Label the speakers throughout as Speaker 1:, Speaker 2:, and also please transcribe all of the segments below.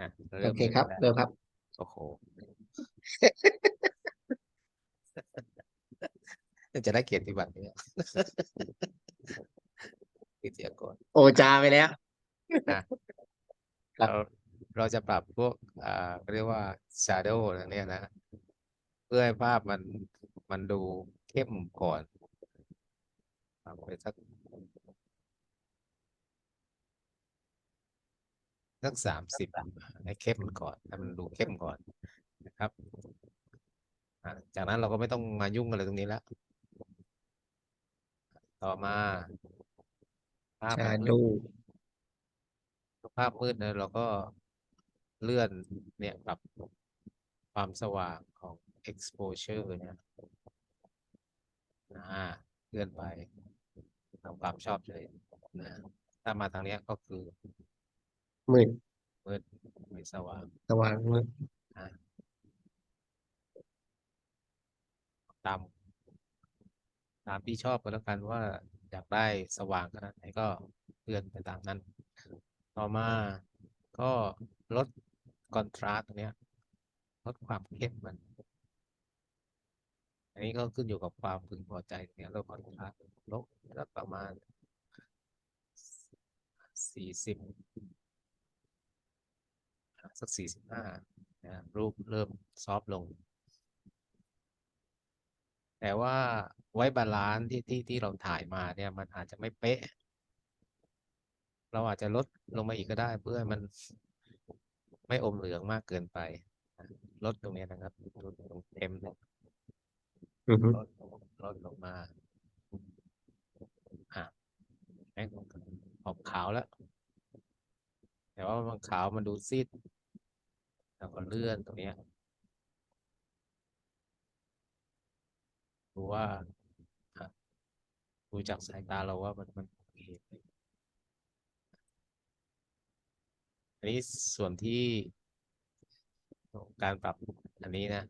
Speaker 1: อะ
Speaker 2: โอ
Speaker 1: เริ่ม
Speaker 2: เค
Speaker 1: เลย
Speaker 2: ครับ
Speaker 1: ก็ได้
Speaker 2: เริ่มครับ
Speaker 1: โอ้โห จะได้เกียรติบัตรเนี่ยวิทยากร
Speaker 2: โอจาไปแล้ว
Speaker 1: อะ
Speaker 2: ครับ
Speaker 1: เราเราจะปรับพวกอ่าเรียกว่า shadow นะเนี่ยนะ เพื่อให้ภาพมันมันดูเข้มก่อนปรับไปสัก สักสามสิบให้เข้มก่อนให้มันดูเข้มก่อนนะครับอะจากนั้นเราก็ไม่ต้องมายุ่งอะไรตรงนี้แล้ว ต่อมาภาพ
Speaker 2: ชา
Speaker 1: มันมื
Speaker 2: ดู
Speaker 1: ดภาพมืดนะเราก็เลื่อนเนี่ยปรับความสว่างของ exposure เนี่ยอ่าเลื่อนไปตามความชอบเลยนะถ้ามาทางเนี้ยก็คือ
Speaker 2: มืด
Speaker 1: มืดไม่สว่าง
Speaker 2: สว่างมืด
Speaker 1: อ่าตามตามที่ชอบก็แล้วกันว่าอยากได้สว่างขนาดไหนก็เลื่อนไปตามนั้น ต่อมาก็ลดคอนทราสต์ตรงเนี้ยลดความเข้มมัน อันนี้ก็ขึ้นอยู่กับความพึงพอใจเนี่ยลดคอนทราสต์ลดสักประมาณสี่สิบ สักสี่สิบห้านะรูปเริ่มซอฟต์ลง แต่ว่าไว้บาลานซ์ที่ที่ที่เราถ่ายมาเนี่ยมันอาจจะไม่เป๊ะ เราอาจจะลดลงมาอีกก็ได้เพื่อให้มันไม่อมเหลืองมากเกินไปนะลดตรงเนี้ยนะครับลดตรงเต็มเนี่ย
Speaker 2: อือฮึ
Speaker 1: ลดลดลงมาอะแม่งออกขาวแล้ว แต่ว่ามันขาวมันดูซีด แล้วก็เลื่อนตรงนี้ดูว่าดูจากสายตาเราว่ามันมันโอเคอันนี้ส่วนที่การปรับอันนี้นะ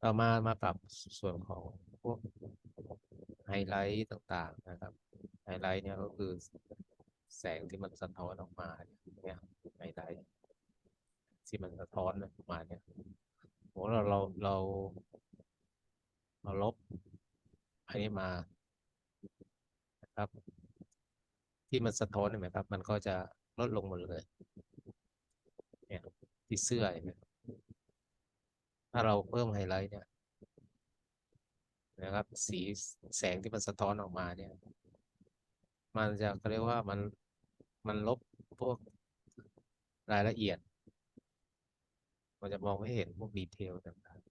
Speaker 1: เรามามาปรับส่วนของพวกไฮไลท์ต่างๆนะครับไฮไลท์เนี่ยก็คือแสงที่มันสะท้อนออกมาเนี่ย ที่มันสะท้อนออกมาเนี่ยโหเราเราเราเราลบอันนี้มานะครับ ที่มันสะท้อนเห็นไหมครับ มันก็จะลดลงหมดเลยเนี่ยที่เสื้อเห็นไหมถ้าเราเพิ่มไฮไลท์เนี่ยนะครับ สีแสงที่มันสะท้อนออกมาเนี่ย มันจะเขาเรียกว่ามันมันลบพวกรายละเอียด มันจะมองไม่เห็นพวกดีเทลต่างๆ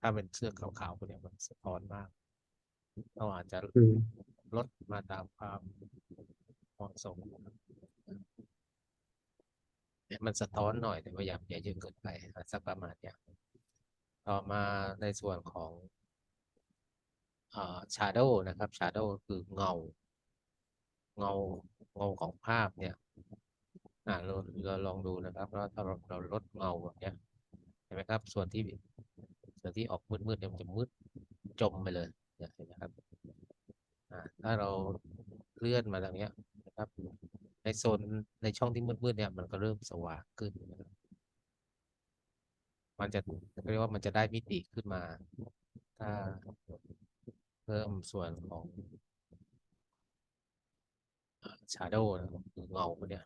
Speaker 1: ถ้าเป็นเสื้อขาวๆพวกเนี้ยมันสะท้อนมาก เราอาจจะ
Speaker 2: อืม
Speaker 1: ลดมาตามความเหมาะสมเนี่ยมันสะท้อนหน่อยแต่ว่าอย่าอย่าเยอะเกินไปอะสักประมาณเนี้ยต่อมาในส่วนของอ่า shadow นะครับ shadow คือเงา เงาเงาของภาพเนี่ย อ่าเราเราลองดูนะครับว่าถ้าเราเราลดเงาแบบเนี้ยเห็นไหมครับ ส่วนที่ส่วนที่ออกมืดๆเนี่ยมันจะมืดจมไปเลยเนี่ยเห็นไหมครับอ่าถ้าเราเลื่อนมาทางเนี้ยนะครับ ในโซนในช่องที่มืดๆเนี่ยมันก็เริ่มสว่างขึ้นนะครับมันจะเรียกว่ามันจะได้มิติขึ้นมา ถ้าเพิ่มส่วนของชาโดว์นะครับคือเงาเนี่ย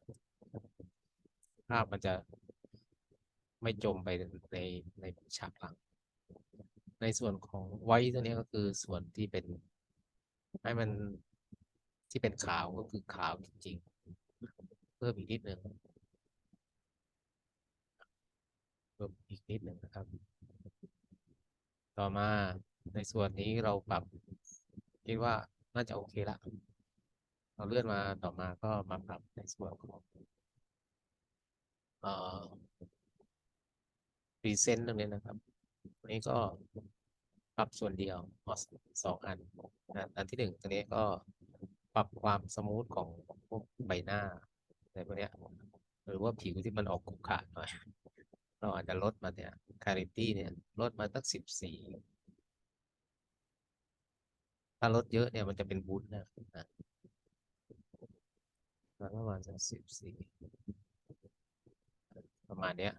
Speaker 1: ภาพมันจะไม่จมไปในในฉากหลัง ในส่วนของไว้ตัวนี้ก็คือส่วนที่เป็น ให้มันที่เป็นขาวก็คือขาวจริงๆ เพิ่มอีกนิดหนึ่งเพิ่มอีกนิดหนึ่งนะครับ ต่อมาในส่วนนี้เราปรับคิดว่าน่าจะโอเคละเราเลื่อนมาต่อมาก็มาปรับในส่วนของ เอ่อรีเซนต์ตรงนี้นะครับอันนี้ก็ปรับส่วนเดียวอสองอันนะอันที่หนึ่งตรงนี้ก็ปรับความสมูทของพวกใบหน้าอะไรพวกนี้หรือว่าผิวที่มันออกขรุขระหน่อย เราอาจจะลดมาเนี่ยคาริตี้เนี่ยลดมาตั้งสิบสี่ถ้าลดเยอะเนี่ยมันจะเป็นบุญนะนะประมาณสักสิบสี่ มาณเนี้ย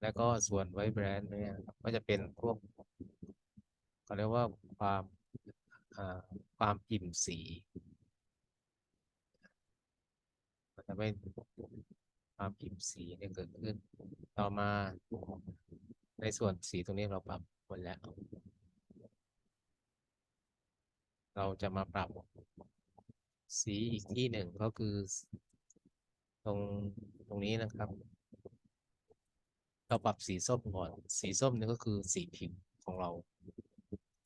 Speaker 1: แล้วก็ส่วนไว้แบรนด์เนี่ยก็จะเป็นพวกเขาเรียกว่าความความอิ่มสีมันจะไม่ความอิ่มสีเนี่ยเกิดขึ้น ต่อมาในส่วนสีตรงนี้เราปรับหมดแล้ว เราจะมาปรับ สีอีกที่หนึ่งก็คือตรงตรงนี้นะครับ เราปรับสีส้มก่อน สีส้มนี่ก็คือสีผิวของเรา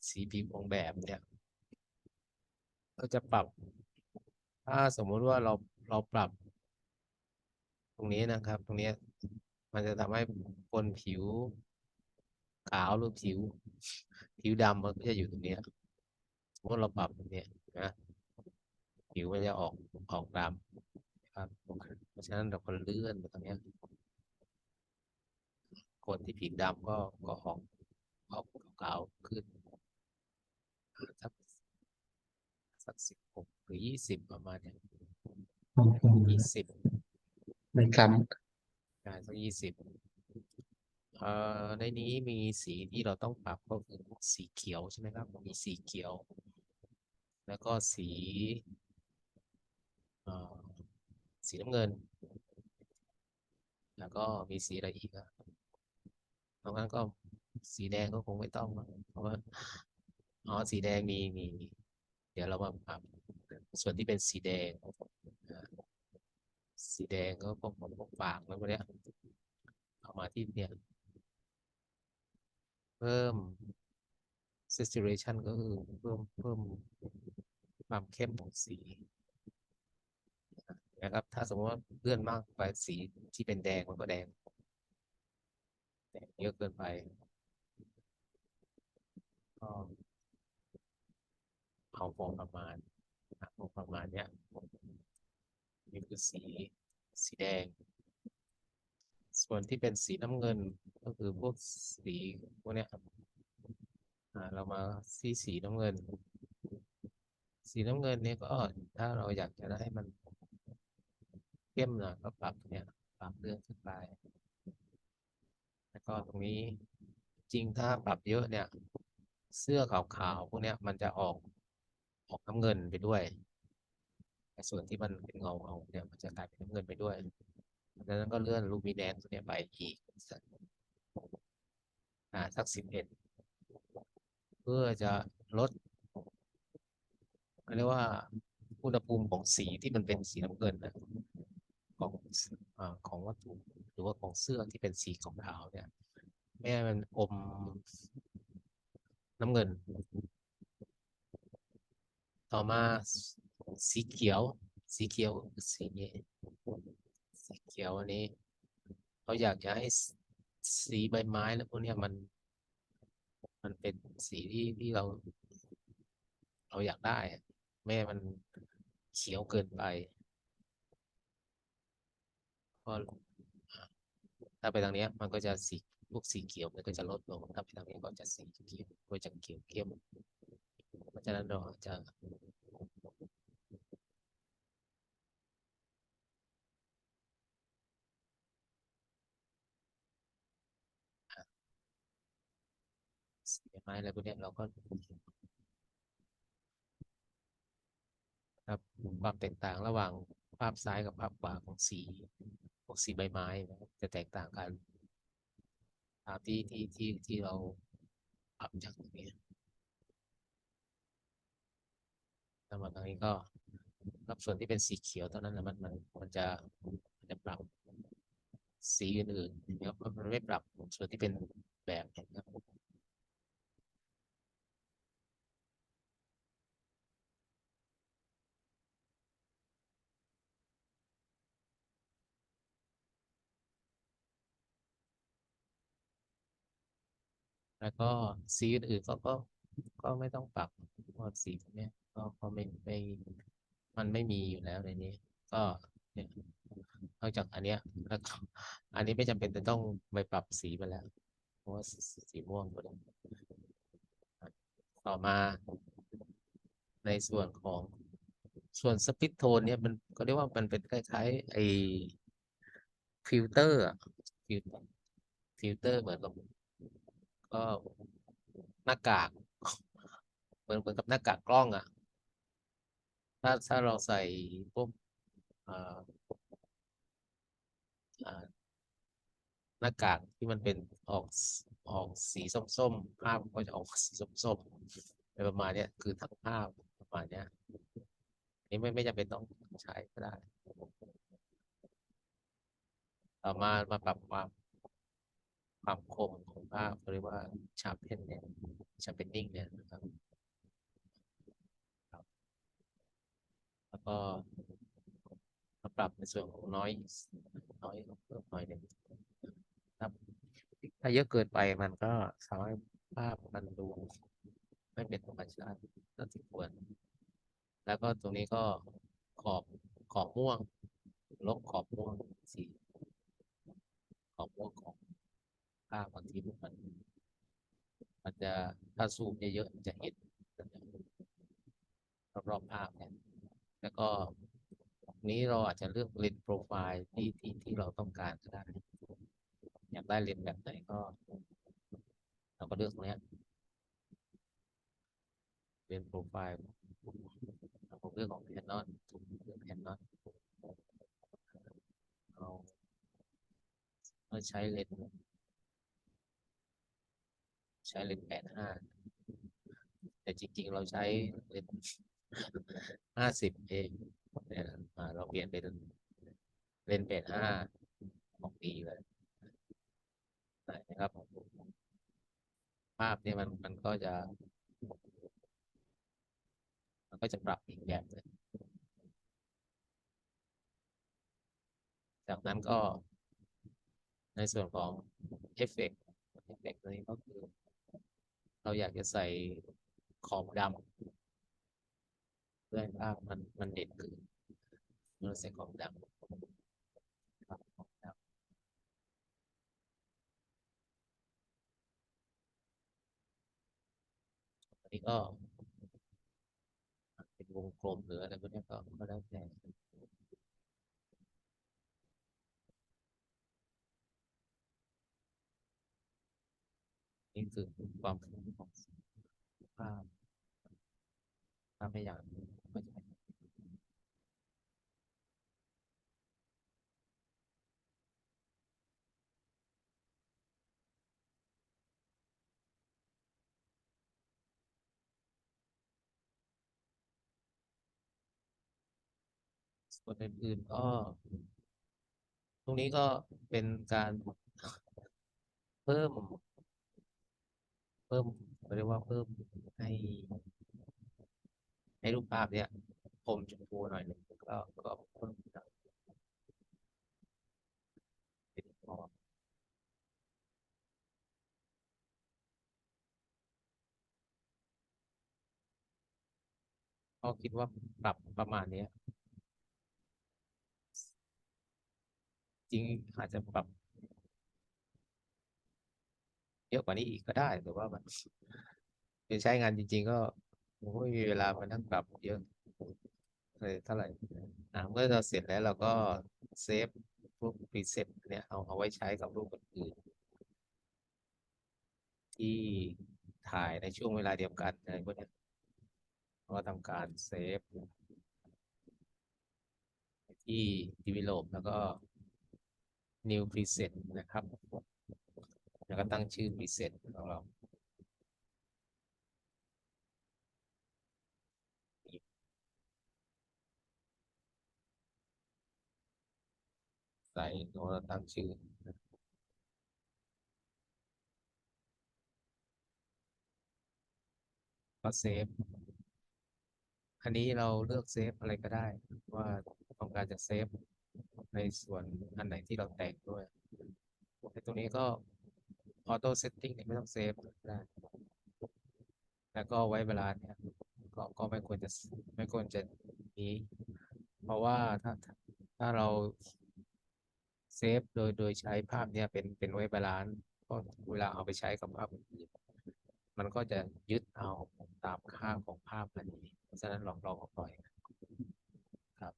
Speaker 1: สีผิวของแบบเนี่ยก็จะปรับ ถ้าสมมุติว่าเราเราปรับ ตรงนี้นะครับ ตรงนี้มันจะทำให้คนผิวขาวหรือผิว ผิวดำมันก็จะอยู่ตรงนี้สมมติเราปรับตรงเนี้ยนะ ผิวมันจะออกออกดำนะครับเพราะฉะนั้นเราก็เลื่อนไปตรงเนี้ยคนที่ผิวดำก็ก็ออกออกขาวๆขึ้นสักสักสิบหกหรือยี่สิบประมาณเนี้ยยี่สิบ
Speaker 2: ไม่ซ้
Speaker 1: ใช่สักยี่สิบเอ่อในนี้มีสีที่เราต้องปรับก็คือสีเขียวใช่ไหมครับ มีสีเขียว แล้วก็สีเอ่อ สีน้ำเงิน แล้วก็มีสีอะไรอีกอะนอกนั้นก็สีแดงก็คงไม่ต้อง เพราะว่าอ๋อสีแดงมีมีเดี๋ยวเรามาปรับส่วนที่เป็นสีแดง สีแดงก็พวกพวกปากแล้วพวกเนี้ยเอามาที่เนี่ยเพิ่ม saturation ก็คือเพิ่มเพิ่มความเข้มของสี นะครับ ถ้าสมมติว่าเลื่อนมากไปสีที่เป็นแดงมันก็แดงแดงเยอะเกินไปก็เอาพอประมาณนะพอประมาณเนี้ยนี่คือสีสีแดง ส่วนที่เป็นสีน้ำเงินก็คือพวกสีพวกเนี้ยครับอ่าเรามาสีสีน้ำเงิน สีน้ำเงินเนี่ยก็ถ้าเราอยากจะได้มัน เข้มหน่อยก็ปรับเนี่ยปรับเรื่องขึ้นไป แล้วก็ตรงนี้จริงถ้าปรับเยอะเนี่ย เสื้อขาวๆพวกเนี้ยมันจะออกออกน้ำเงินไปด้วยแต่ส่วนที่มันเป็นเงาเงาเนี่ยมันจะกลายเป็นน้ำเงินไปด้วยดังนั้นก็เลื่อนลูมิแนนตัวเนี้ยไปอีกสักอ่าสักสิบเอ็ดเพื่อจะลดเขาเรียกว่าอุณหภูมิของสีที่มันเป็นสีน้ำเงินนะ ของอ่าของวัตถุหรือว่าของเสื้อที่เป็นสีขาวเนี่ยไม่ให้มันอมน้ำเงิน ต่อมาสีเขียว สีเขียวสีนี้สีเขียวอันนี้เราอยากจะให้สีใบไม้แล้วพวกเนี้ยมัน มันเป็นสีที่ที่เรา เราอยากได้อะไม่ให้มันเขียวเกินไป พราะถ้าไปทางนี้มันก็จะสีพวกสีเขียวมันก็จะลดลงถ้าไปทางนี้ก็จะสีเขียวก็จะเขียวเข้มเพราะฉะนั้นเราจะสีไม้อะไรพวกนี้เราก็ครับความแตกต่างระหว่าง ภาพซ้ายกับภาพขวาของสีพวกสีใบไม้นะครับจะแตกต่างกันตามที่ที่ที่ที่เราปรับจากตรงนี้สำหรับตรงนี้ก็รับส่วนที่เป็นสีเขียวเท่านั้นนะมันมันมันจะมันจะปรับสีอื่นๆนะครับมันไม่ปรับส่วนที่เป็นแบบนะครับ แล้วก็สีอื่นๆก็ก็ก็ไม่ต้องปรับเพราะสีพวกนี้ก็ก็ไม่ไม่มันไม่มีอยู่แล้วในนี้ ก็เนี่ยนอกจากอันเนี้ยแล้วก็อันนี้ไม่จำเป็นจะต้องไปปรับสีมาแล้ว เพราะว่าสีสีม่วงตัวนี้ต่อมาในส่วนของส่วนสปิตโทนเนี่ยมันก็เรียกว่ามันเป็นคล้ายๆไอฟิลเตอร์ฟิลฟิลเตอร์เหมือนกับ ก็หน้ากาก เหมือนเหมือนกับหน้ากากกล้องอะ ถ้าถ้าเราใส่พวกหน้ากากที่มันเป็นออกออกสีส้มๆ ภาพก็จะออกสีส้มๆอะไรประมาณเนี้ยคือทั้งภาพประมาณเนี้ยนนี้ไม่ไม่จำเป็นต้องใช้ก็ได้ ต่อมามาปรับความ ความคมของภาพเรียกว่าชาร์ปเพนเนี่ยชาร์ปเพนนิ่งเนี่ยนะครับครับแล้วก็มาปรับในส่วนของน้อยน้อยเพิ่มหน่อยหนึ่งครับถ้าเยอะเกินไปมันก็ทำให้ภาพมันดูไม่เป็นธรรมชาติเท่าที่ควร แล้วก็ตรงนี้ก็ขอบขอบม่วง ลบขอบม่วงสีขอบม่วงของภาพบางทีมัน มันจะ ถ้าซูมเยอะๆจะเห็นรอบๆภาพเนี่ยแล้วก็นี้เราอาจจะเลือกเลนส์โปรไฟล์ที่ที่ที่เราต้องการก็ได้อยากได้เลนส์แบบไหนก็ เราก็เลือกตรงนี้เลนส์โปรไฟล์ผมเลือกของ Canon เลือก Canon เอาเราใช้เลนส์ ใช้เลนส์แปดห้าแต่จริง ๆ เราใช้เลนส์ห้าสิบเองเนี่ยเราเปลี่ยนเป็นเลนส์แปดห้าของดีเลยนะครับภาพเนี่ยมันมันก็จะ มันก็จะปรับอีกแบบหนึงจากนั้นก็ในส่วนของเอฟเฟกต์เอฟเฟกต์ตัวนี้ก็คือ เราอยากจะใส่ขอบดำเพื่อให้ภาพมันมันเด่นขึ้นเราใส่ขอบดำครับขอบดำอันนี้ก็เป็นวงกลมหรืออะไรพวกนี้ก็ก็แล้วแต่ นี่คือความฟุ้งของภาพถ้าไม่อยากก็จะเป็นส่วนอื่นๆก็ตรงนี้ก็เป็นการเพิ่ม เพิ่มเขาเรียกว่าเพิ่มให้ ให้รูปภาพเนี่ยคมชมพูหน่อยหนึ่งก็ก็เพิ่มเป็นพอก็คิดว่าปรับประมาณนี้จริงอาจจะปรับ เยอะกว่านี้อีกก็ได้แต่ว่ามันคือใช้งานจริง ๆ ก็มไม่มีเวลามานั่งปรับเยอะเลยเท่าไหร่อ่าเมื่อเราเสร็จแล้วเราก็เซฟพวกพรีเซตเนี่ยเอาเอาไว้ใช้กับรูปอื่นที่ถ่ายในช่วงเวลาเดียวกันอะไรพวกนี้ก็ทำการเซฟที่ develop แล้วก็ new preset นะครับ แล้วก็ตั้งชื่อ preset ของเราใส่แล้วตั้งชื่อก็เซฟ อันนี้เราเลือกเซฟอะไรก็ได้ ว่าต้องการจะเซฟในส่วนอันไหนที่เราแต่งด้วยในตรงนี้ก็ ออโต้เซตติ้งเนี่ยไม่ต้องเซฟได้แล้วก็ไว้เวลาเนี่ยก็ก็ไม่ควรจะไม่ควรจะนี้ เพราะว่าถ้าถ้าเราเซฟโดยโดยใช้ภาพเนี่ยเป็นเป็นไว้บาลานก็เวลาเอาไปใช้กับภาพอื่นมันก็จะยึดเอาตามค่าของภาพอันนี้เพราะฉะนั้นลองลองออกไปครับ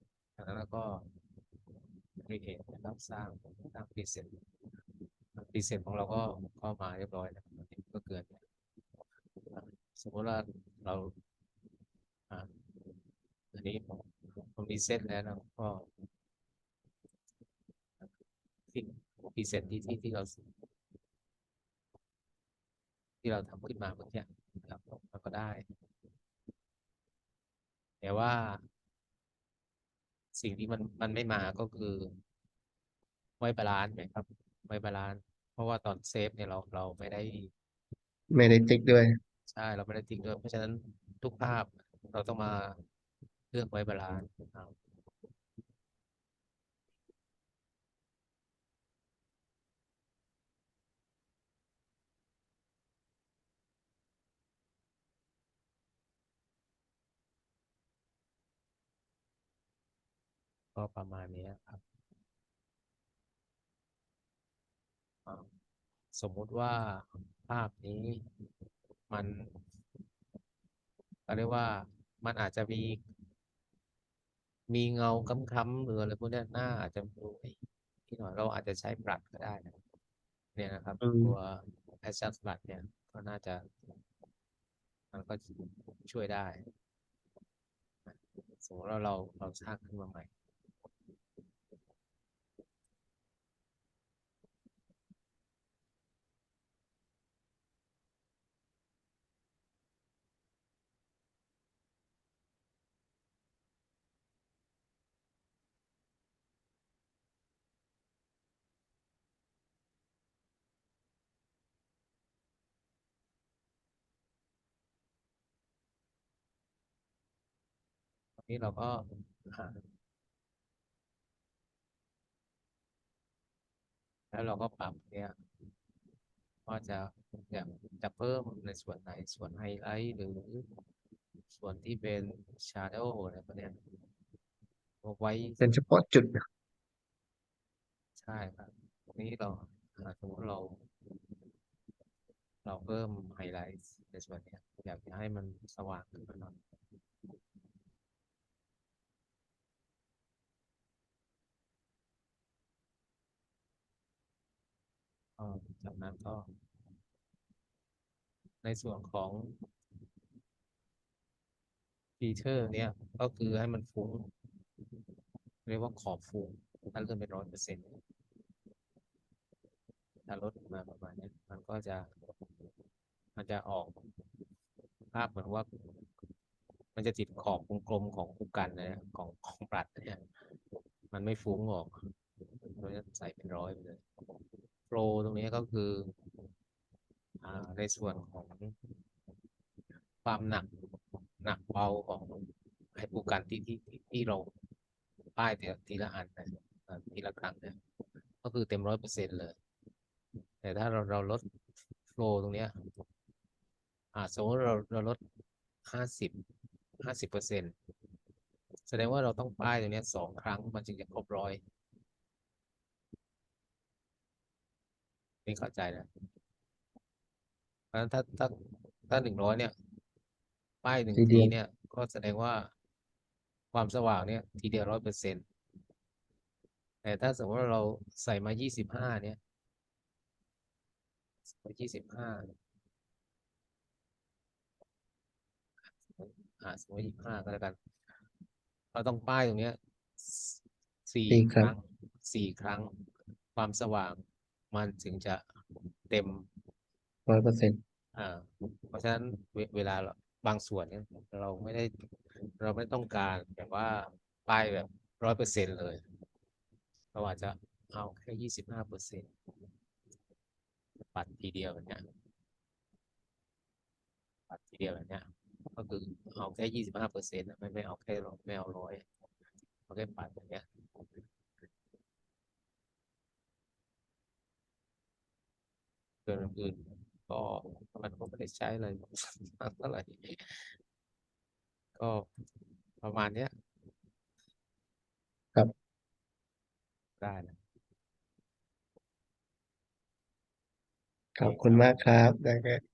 Speaker 1: แล้วก็ create นะครับสร้างสร้าง preset present ของเราก็ก็มาเรียบร้อยแล้วอันนี้ก็เกิดเนี่ยอะสมมติว่าเราอ่าอันนี้ผมผมมีเซตแล้วนะก็ที่ present ที่ที่ที่เรา ที่เราทำขึ้นมาเมื่อกี้นะครับมันก็ได้ แต่ว่าสิ่งที่มันมันไม่มาก็คือไม่บาลานซ์นะครับไม่บาลานซ์ เพราะว่าตอนเซฟเนี่ยเราเราไม่ได้
Speaker 2: ไม่ได้ติ๊กด้วย
Speaker 1: ใช่เราไม่ได้ติ๊กด้วย เพราะฉะนั้นทุกภาพเราต้องมาเลือกไว้บาลานซ์เอาก็ประมาณนี้ครับอ่า สมมุติว่าภาพนี้มันเขาเรียกว่ามันอาจจะมี มีเงาค้ำๆหรืออะไรพวกเนี้ยหน้าอาจจะดูที่หน่อยเราอาจจะใช้บลัดก็ได้นะเนี่ยนะครับ
Speaker 2: อืม
Speaker 1: ตัว adjust บลัดเนี่ย ก็น่าจะ มันก็ช่วยได้นะสมมติว่าเราเราสร้างขึ้นมาใหม่ นนี้เราก็หาแล้วเราก็ปรับเนี่ยว่าจะอยากจะเพิ่มในส่วนไหนส่วนไฮไลท์หรือส่วนที่เป็น shadow อะไรพวกเนี้ยเอาไว้
Speaker 2: เป็นเฉพาะจุด
Speaker 1: ใช่ครับตรงนี้เราอ่าสมมติเรา เราเพิ่มไฮไลท์ในส่วนเนี้ยอยากจะให้มันสว่างขึ้นมาหน่อย ก็จากนั้นก็ ในส่วนของฟีเจอร์ เนี่ยก็คือให้มันฟุ้งเรียกว่าขอบฟุ้งถ้าเลื่อนเป็นร้อยเปอร์เซ็นต์ถ้าลดมาประมาณนี้มันก็จะ มันจะออกภาพเหมือนว่า มันจะติดขอบกลมๆของคูกันนะของของปลัดเนี่ยมันไม่ฟุ้งออกเราจะใส่เป็นร้อยไปเลย โฟลตรงนี้ก็คืออในส่วนของความหนักหนักเบาของไอ้ปูกันที่ที่ที่เราป้ายแต่ทีละอันนะทีละครั้งเนี่ยก็คือเต็มร้อยเปอร์เซ็นต์เลย แต่ถ้าเราเราลดโฟลตรงเนี้ยอ่าสมมติเราเราลดห้าสิบห้าสิบเปอร์เซ็นต์แสดงว่าเราต้องป้ายตรงนี้สองครั้งมันจึงจะครบร้อย นี่เข้าใจนะเพราะฉะนั้นถ้าถ้าถ้าหนึ่งร้อยเนี่ย ป้ายหนึ่ง
Speaker 2: ทีเดี
Speaker 1: ที
Speaker 2: ยว
Speaker 1: เนี่ย ก็แสดงว่าความสว่างเนี่ย ทีเดียวร้อยเปอร์เซ็นต์แต่ถ้าสมมติว่าเราใส่มายี่สิบห้าเนี่ยยี่สิบห้าอ่าสมมติยี่สิบห้าก็แล้วกัน เราต้องป้ายตรงเนี้ยสี่
Speaker 2: สี่
Speaker 1: ค
Speaker 2: ครั้ง
Speaker 1: รั้งสี่ครั้ง ความสว่าง มันถึงจะเต็ม
Speaker 2: ร้อยเปอร์เซ็นต์
Speaker 1: อ่าเพราะฉะนั้นเวเวลาเราบางส่วนเนี่ยเราไม่ได้เราไม่ต้องการแบบว่าป้ายแบบร้อยเปอร์เซ็นเลย เราอาจจะเอาแค่ยี่สิบห้าเปอร์เซ็นปัดทีเดียวแบบเนี้ยปัดทีเดียวแบบเนี้ยก็คือเอาแค่ยี่สิบห้าเปอร์เซ็นต์ไม่ไม่เอาแค่ร้อยไม่เอาร้อยเอาแค่ปัดแบบเนี้ ยเกินอื่นๆก็มันก็ไม่ได้ใช้อะไรมากเท่าไหร่ก็ประมาณเนี้ย
Speaker 2: ครับ
Speaker 1: ได้นะ
Speaker 2: ขอบคุณมากครับได้ครับ